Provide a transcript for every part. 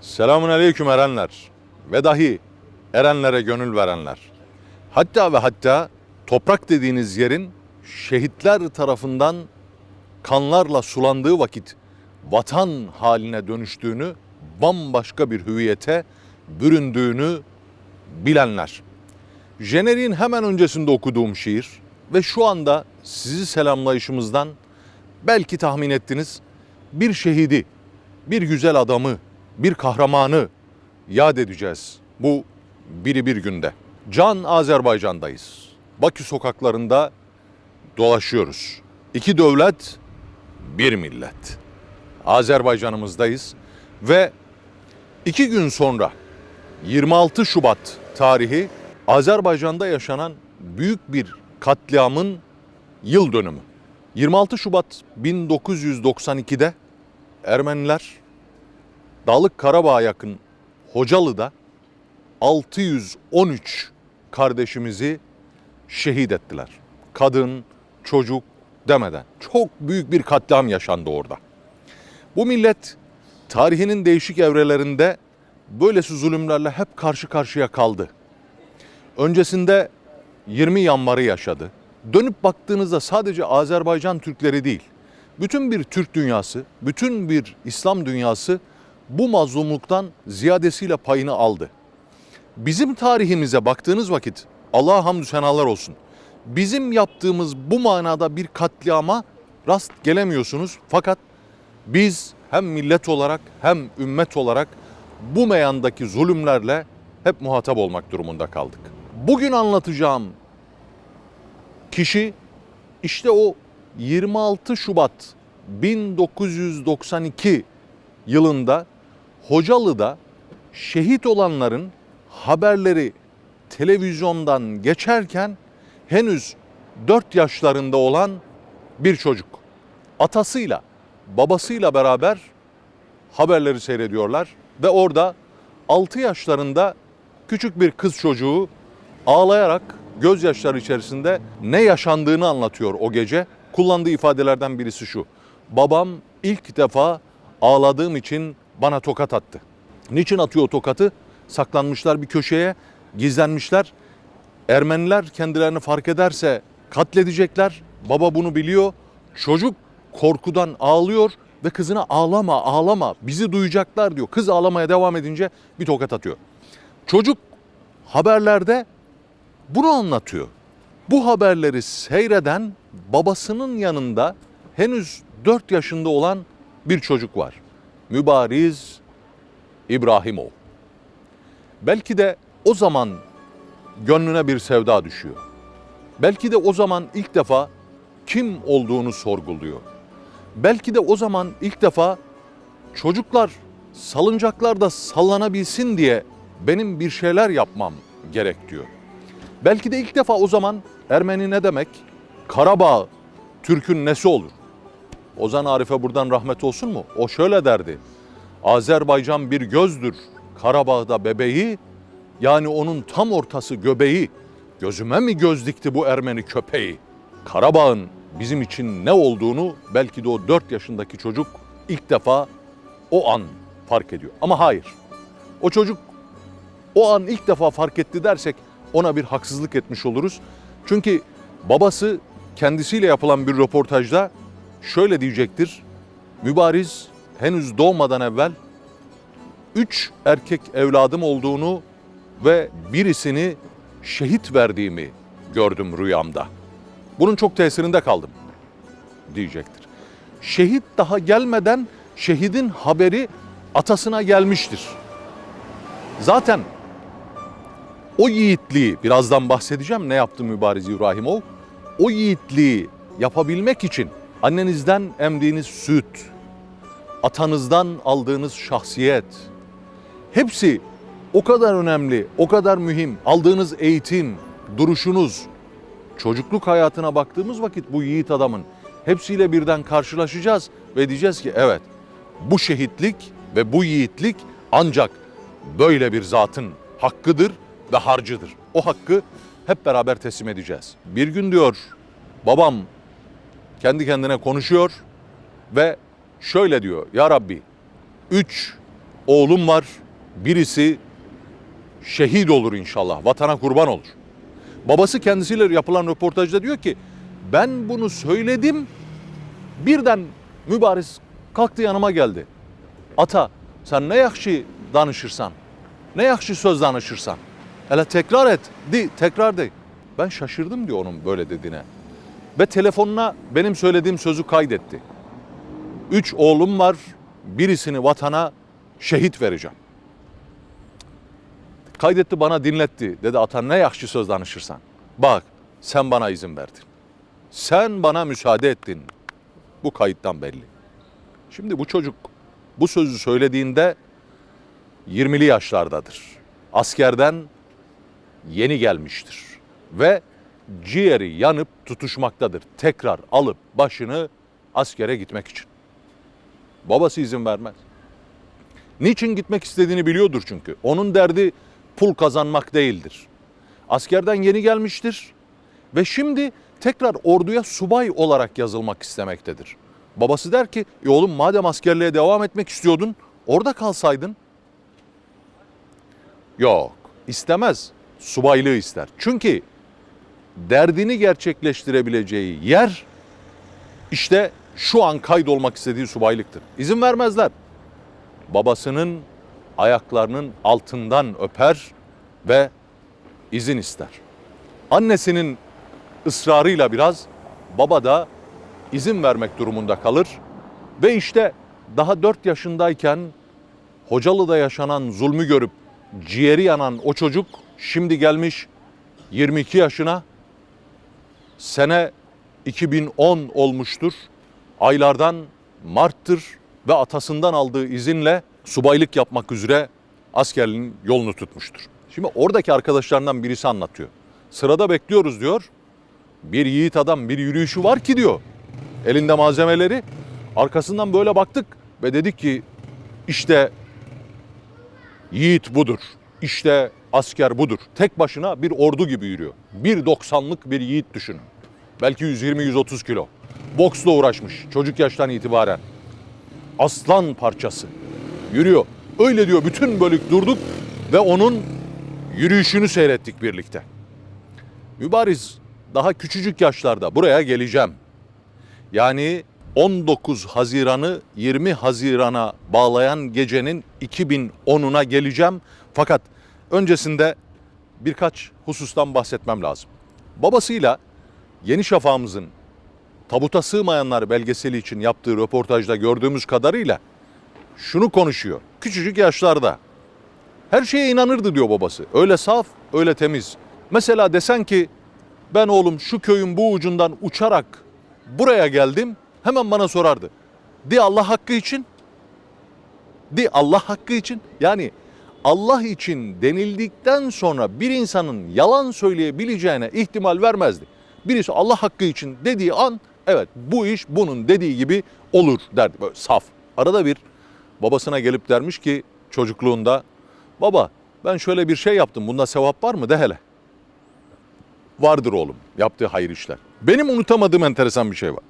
Selamun aleyküm erenler ve dahi erenlere gönül verenler. Hatta ve hatta toprak dediğiniz yerin şehitler tarafından kanlarla sulandığı vakit vatan haline dönüştüğünü, bambaşka bir hüviyete büründüğünü bilenler. Jeneriğin hemen öncesinde okuduğum şiir ve şu anda sizi selamlayışımızdan belki tahmin ettiniz bir şehidi, bir güzel adamı, bir kahramanı yad edeceğiz bu biri bir günde. Can Azerbaycan'dayız. Bakü sokaklarında dolaşıyoruz. İki devlet, bir millet. Azerbaycan'ımızdayız ve iki gün sonra 26 Şubat tarihi Azerbaycan'da yaşanan büyük bir katliamın yıl dönümü. 26 Şubat 1992'de Ermeniler Dağlık Karabağ'a yakın Hocalı'da 613 kardeşimizi şehit ettiler. Kadın, çocuk demeden. Çok büyük bir katliam yaşandı orada. Bu millet tarihinin değişik evrelerinde böylesi zulümlerle hep karşı karşıya kaldı. Öncesinde 20 yanvarı yaşadı. Dönüp baktığınızda sadece Azerbaycan Türkleri değil, bütün bir Türk dünyası, bütün bir İslam dünyası bu mazlumluktan ziyadesiyle payını aldı. Bizim tarihimize baktığınız vakit Allah'a hamdü senalar olsun. Bizim yaptığımız bu manada bir katliama rast gelemiyorsunuz. Fakat biz hem millet olarak hem ümmet olarak bu meyandaki zulümlerle hep muhatap olmak durumunda kaldık. Bugün anlatacağım kişi işte o 26 Şubat 1992 yılında Hocalı'da şehit olanların haberleri televizyondan geçerken henüz 4 yaşlarında olan bir çocuk atasıyla babasıyla beraber haberleri seyrediyorlar ve orada 6 yaşlarında küçük bir kız çocuğu ağlayarak gözyaşları içerisinde ne yaşandığını anlatıyor o gece. Kullandığı ifadelerden birisi şu. Babam ilk defa ağladığım için bana tokat attı. Niçin atıyor o tokatı? Saklanmışlar bir köşeye, gizlenmişler. Ermeniler kendilerini fark ederse katledecekler. Baba bunu biliyor. Çocuk korkudan ağlıyor ve kızına ağlama ağlama bizi duyacaklar diyor. Kız ağlamaya devam edince bir tokat atıyor. Çocuk haberlerde bunu anlatıyor. Bu haberleri seyreden babasının yanında henüz 4 yaşında olan bir çocuk var. Mübariz İbrahimov. Belki de o zaman gönlüne bir sevda düşüyor. Belki de o zaman ilk defa kim olduğunu sorguluyor. Belki de o zaman ilk defa çocuklar salıncaklarda sallanabilsin diye benim bir şeyler yapmam gerek diyor. Belki de ilk defa o zaman Ermeni ne demek? Karabağ Türk'ün nesi olur? Ozan Arif'e buradan rahmet olsun mu? O şöyle derdi. Azerbaycan bir gözdür. Karabağ'da bebeği yani onun tam ortası göbeği. Gözüme mi göz dikti bu Ermeni köpeği? Karabağ'ın bizim için ne olduğunu belki de o 4 yaşındaki çocuk ilk defa o an fark ediyor. Ama hayır. O çocuk o an ilk defa fark etti dersek ona bir haksızlık etmiş oluruz. Çünkü babası kendisiyle yapılan bir röportajda şöyle diyecektir. Mübariz henüz doğmadan evvel üç erkek evladım olduğunu ve birisini şehit verdiğimi gördüm rüyamda. Bunun çok tesirinde kaldım diyecektir. Şehit daha gelmeden şehidin haberi atasına gelmiştir. Zaten o yiğitliği birazdan bahsedeceğim ne yaptı Mübariz İbrahimov. O yiğitliği yapabilmek için annenizden emdiğiniz süt, atanızdan aldığınız şahsiyet hepsi o kadar önemli, o kadar mühim. Aldığınız eğitim, duruşunuz, çocukluk hayatına baktığımız vakit bu yiğit adamın hepsiyle birden karşılaşacağız ve diyeceğiz ki evet bu şehitlik ve bu yiğitlik ancak böyle bir zatın hakkıdır ve harcıdır. O hakkı hep beraber teslim edeceğiz. Bir gün diyor babam kendi kendine konuşuyor ve şöyle diyor. Ya Rabbi üç oğlum var. Birisi şehit olur inşallah. Vatana kurban olur. Babası kendisiyle yapılan röportajda diyor ki ben bunu söyledim. Birden mübariz kalktı yanıma geldi. Ata sen ne yakşı danışırsan, ne yakşı söz danışırsan. Hele tekrar et, di, tekrar de. Ben şaşırdım diyor onun böyle dediğine. Ve telefonuna benim söylediğim sözü kaydetti. Üç oğlum var, birisini vatana şehit vereceğim. Kaydetti bana dinletti. Dedi ata ne yakşı söz danışırsan. Bak sen bana izin verdin. Sen bana müsaade ettin. Bu kayıttan belli. Şimdi bu çocuk bu sözü söylediğinde 20'li yaşlardadır. Askerden yeni gelmiştir. Ve ciğeri yanıp tutuşmaktadır. Tekrar alıp başını askere gitmek için. Babası izin vermez. Niçin gitmek istediğini biliyordur çünkü. Onun derdi pul kazanmak değildir. Askerden yeni gelmiştir ve şimdi tekrar orduya subay olarak yazılmak istemektedir. Babası der ki, e oğlum madem askerliğe devam etmek istiyordun, orada kalsaydın. Yok, istemez. Subaylığı ister. Çünkü derdini gerçekleştirebileceği yer işte şu an kaydolmak istediği subaylıktır. İzin vermezler. Babasının ayaklarının altından öper ve izin ister. Annesinin ısrarıyla biraz baba da izin vermek durumunda kalır ve işte daha 4 yaşındayken Hocalı'da yaşanan zulmü görüp ciğeri yanan o çocuk şimdi gelmiş 22 yaşına sene 2010 olmuştur. Aylardan Mart'tır ve atasından aldığı izinle subaylık yapmak üzere askerliğin yolunu tutmuştur. Şimdi oradaki arkadaşlarından birisi anlatıyor. Sırada bekliyoruz diyor. Bir yiğit adam bir yürüyüşü var ki diyor. Elinde malzemeleri. Arkasından böyle baktık ve dedik ki işte yiğit budur. İşte asker budur. Tek başına bir ordu gibi yürüyor. 1.90'lık bir yiğit düşünün. Belki 120-130 kilo. Boksla uğraşmış çocuk yaştan itibaren. Aslan parçası. Yürüyor. Öyle diyor bütün bölük durduk ve onun yürüyüşünü seyrettik birlikte. Mübariz daha küçücük yaşlarda buraya geleceğim. Yani 19 Haziran'ı 20 Haziran'a bağlayan gecenin 2010'una geleceğim. Fakat öncesinde birkaç husustan bahsetmem lazım. Babasıyla Yeni Şafağımızın tabuta sığmayanlar belgeseli için yaptığı röportajda gördüğümüz kadarıyla şunu konuşuyor. Küçücük yaşlarda her şeye inanırdı diyor babası. Öyle saf, öyle temiz. Mesela desen ki ben oğlum şu köyün bu ucundan uçarak buraya geldim hemen bana sorardı. Di Allah hakkı için. Di Allah hakkı için. Yani Allah için denildikten sonra bir insanın yalan söyleyebileceğine ihtimal vermezdi. Birisi Allah hakkı için dediği an evet bu iş bunun dediği gibi olur derdi. Böyle saf. Arada bir babasına gelip dermiş ki çocukluğunda baba ben şöyle bir şey yaptım bunda sevap var mı de hele. Vardır oğlum yaptığı hayır işler. Benim unutamadığım enteresan bir şey var.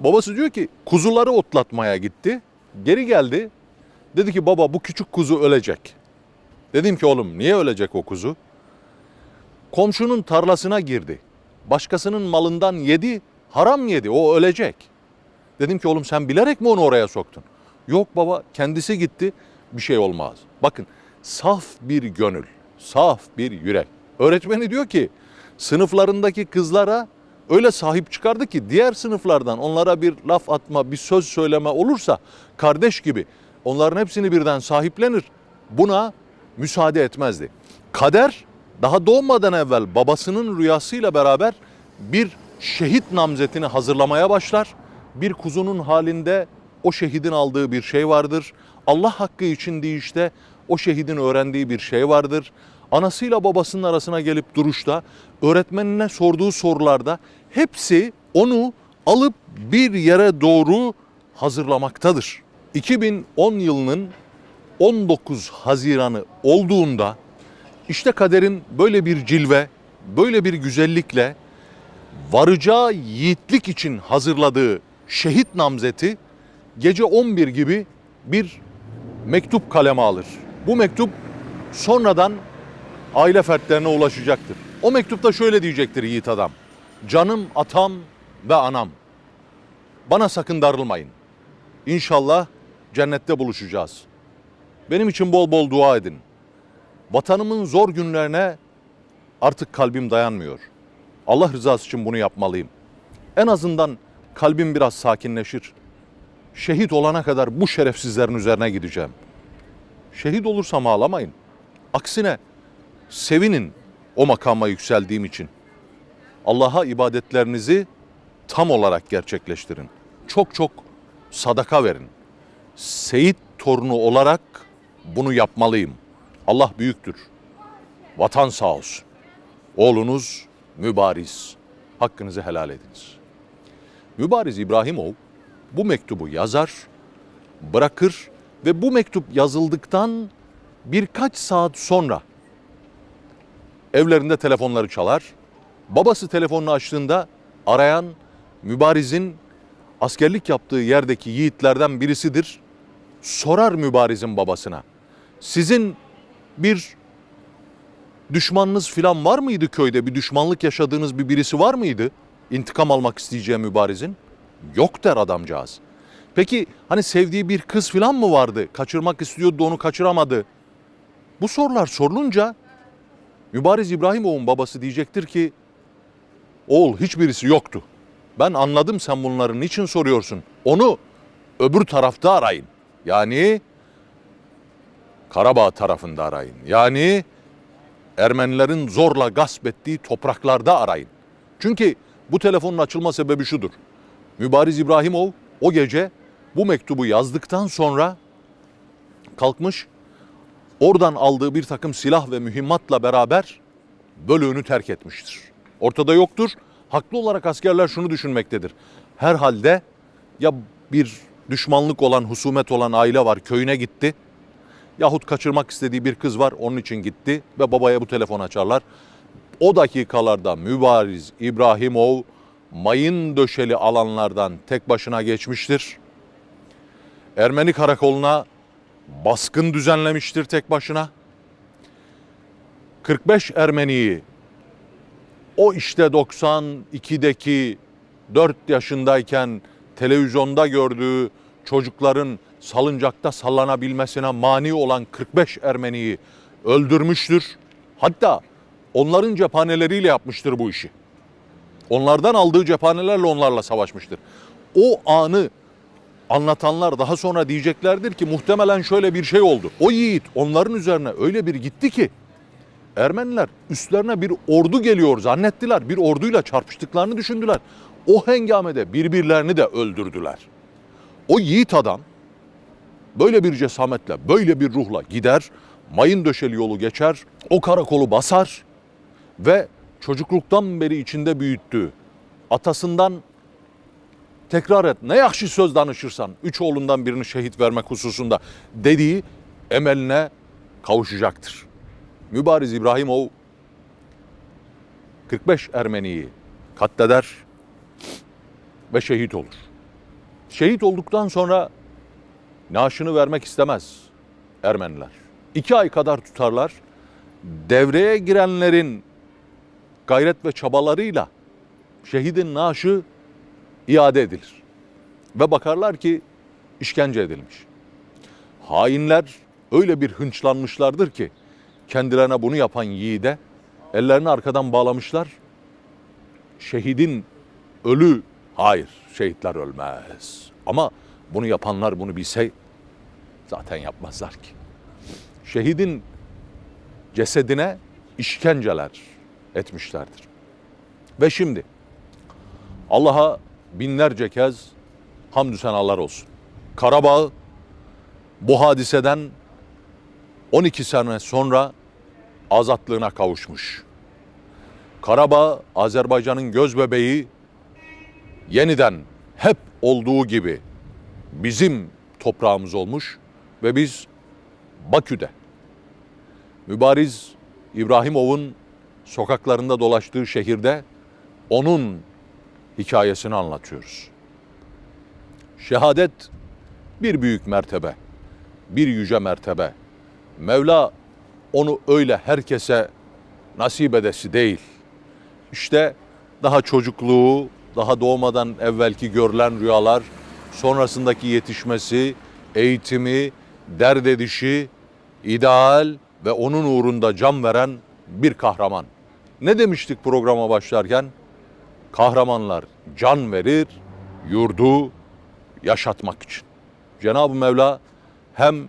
Babası diyor ki kuzuları otlatmaya gitti. Geri geldi. Dedi ki baba bu küçük kuzu ölecek. Dedim ki oğlum niye ölecek o kuzu? Komşunun tarlasına girdi. Başkasının malından yedi, haram yedi. O ölecek. Dedim ki oğlum sen bilerek mi onu oraya soktun? Yok baba kendisi gitti. Bir şey olmaz. Bakın saf bir gönül, saf bir yürek. Öğretmeni diyor ki sınıflarındaki kızlara öyle sahip çıkardı ki diğer sınıflardan onlara bir laf atma, bir söz söyleme olursa kardeş gibi onların hepsini birden sahiplenir. Buna müsaade etmezdi. Kader daha doğmadan evvel babasının rüyasıyla beraber bir şehit namzetini hazırlamaya başlar. Bir kuzunun halinde o şehidin aldığı bir şey vardır. Allah hakkı için işte o şehidin öğrendiği bir şey vardır. Anasıyla babasının arasına gelip duruşta, öğretmenine sorduğu sorularda hepsi onu alıp bir yere doğru hazırlamaktadır. 2010 yılının 19 Haziran'ı olduğunda işte kaderin böyle bir cilve, böyle bir güzellikle varacağı yiğitlik için hazırladığı şehit namzeti gece 11 gibi bir mektup kaleme alır. Bu mektup sonradan aile fertlerine ulaşacaktır. O mektupta şöyle diyecektir yiğit adam. Canım atam ve anam. Bana sakın darılmayın. İnşallah cennette buluşacağız. Benim için bol bol dua edin. Vatanımın zor günlerine artık kalbim dayanmıyor. Allah rızası için bunu yapmalıyım. En azından kalbim biraz sakinleşir. Şehit olana kadar bu şerefsizlerin üzerine gideceğim. Şehit olursam ağlamayın. Aksine sevinin o makama yükseldiğim için. Allah'a ibadetlerinizi tam olarak gerçekleştirin. Çok çok sadaka verin. Seyit torunu olarak bunu yapmalıyım. Allah büyüktür. Vatan sağ olsun. Oğlunuz mübariz. Hakkınızı helal ediniz. Mübariz İbrahimov bu mektubu yazar, bırakır ve bu mektup yazıldıktan birkaç saat sonra evlerinde telefonları çalar. Babası telefonunu açtığında arayan Mübariz'in askerlik yaptığı yerdeki yiğitlerden birisidir. Sorar Mübariz'in babasına. Sizin bir düşmanınız filan var mıydı köyde? Bir düşmanlık yaşadığınız bir birisi var mıydı? İntikam almak isteyeceği Mübariz'in. Yok der adamcağız. Peki hani sevdiği bir kız filan mı vardı? Kaçırmak istiyordu onu kaçıramadı. Bu sorular sorulunca Mübariz İbrahimov'un babası diyecektir ki oğul hiçbirisi yoktu. Ben anladım sen bunları niçin soruyorsun. Onu öbür tarafta arayın. Yani Karabağ tarafında arayın. Yani Ermenilerin zorla gasp ettiği topraklarda arayın. Çünkü bu telefonun açılma sebebi şudur. Mübariz İbrahimov o gece bu mektubu yazdıktan sonra kalkmış oradan aldığı bir takım silah ve mühimmatla beraber bölüğünü terk etmiştir. Ortada yoktur. Haklı olarak askerler şunu düşünmektedir. Herhalde ya bir düşmanlık olan, husumet olan aile var köyüne gitti. Yahut kaçırmak istediği bir kız var onun için gitti ve babaya bu telefon açarlar. O dakikalarda Mübariz İbrahimov mayın döşeli alanlardan tek başına geçmiştir. Ermeni karakoluna baskın düzenlemiştir tek başına. 45 Ermeniyi o işte 92'deki 4 yaşındayken televizyonda gördüğü çocukların salıncakta sallanabilmesine mani olan 45 Ermeniyi öldürmüştür. Hatta onların cephaneleriyle yapmıştır bu işi. Onlardan aldığı cephanelerle onlarla savaşmıştır. O anı anlatanlar daha sonra diyeceklerdir ki muhtemelen şöyle bir şey oldu. O yiğit onların üzerine öyle bir gitti ki Ermeniler üstlerine bir ordu geliyor zannettiler. Bir orduyla çarpıştıklarını düşündüler. O hengamede birbirlerini de öldürdüler. O yiğit adam böyle bir cesametle, böyle bir ruhla gider, mayın döşeli yolu geçer, o karakolu basar ve çocukluktan beri içinde büyüttüğü atasından tekrar et ne yakşı söz danışırsan üç oğlundan birini şehit vermek hususunda dediği emeline kavuşacaktır. Mübariz İbrahimov 45 Ermeniyi katleder ve şehit olur. Şehit olduktan sonra naaşını vermek istemez Ermeniler. İki ay kadar tutarlar. Devreye girenlerin gayret ve çabalarıyla şehidin naaşı iade edilir. Ve bakarlar ki işkence edilmiş. Hainler öyle bir hınçlanmışlardır ki kendilerine bunu yapan yiğide ellerini arkadan bağlamışlar. Şehidin ölü hayır şehitler ölmez. Ama bunu yapanlar bunu bilse zaten yapmazlar ki. Şehidin cesedine işkenceler etmişlerdir. Ve şimdi Allah'a binlerce kez hamdü senalar olsun. Karabağ bu hadiseden 12 sene sonra azatlığına kavuşmuş. Karabağ Azerbaycan'ın göz bebeği yeniden hep olduğu gibi bizim toprağımız olmuş ve biz Bakü'de Mübariz İbrahimov'un sokaklarında dolaştığı şehirde onun hikayesini anlatıyoruz. Şehadet bir büyük mertebe. bir yüce mertebe. Mevla onu öyle herkese nasip edesi değil. İşte daha çocukluğu, daha doğmadan evvelki görülen rüyalar, sonrasındaki yetişmesi, eğitimi, dert edişi, ideal ve onun uğrunda can veren bir kahraman. Ne demiştik programa başlarken? Kahramanlar can verir, yurdu yaşatmak için. Cenab-ı Mevla hem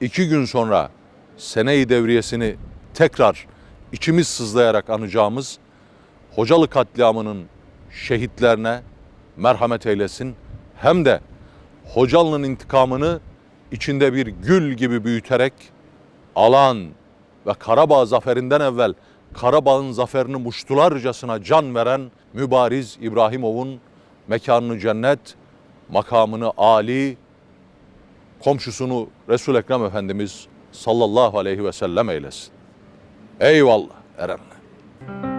iki gün sonra sene-i devriyesini tekrar içimiz sızlayarak anacağımız Hocalı katliamının şehitlerine merhamet eylesin. Hem de Hocalı'nın intikamını içinde bir gül gibi büyüterek alan ve Karabağ zaferinden evvel Karabağ'ın zaferini muştularcasına can veren mübariz İbrahimov'un mekanını cennet, makamını âli, komşusunu Resul Ekrem Efendimiz sallallahu aleyhi ve sellem eylesin. Eyvallah Erenler.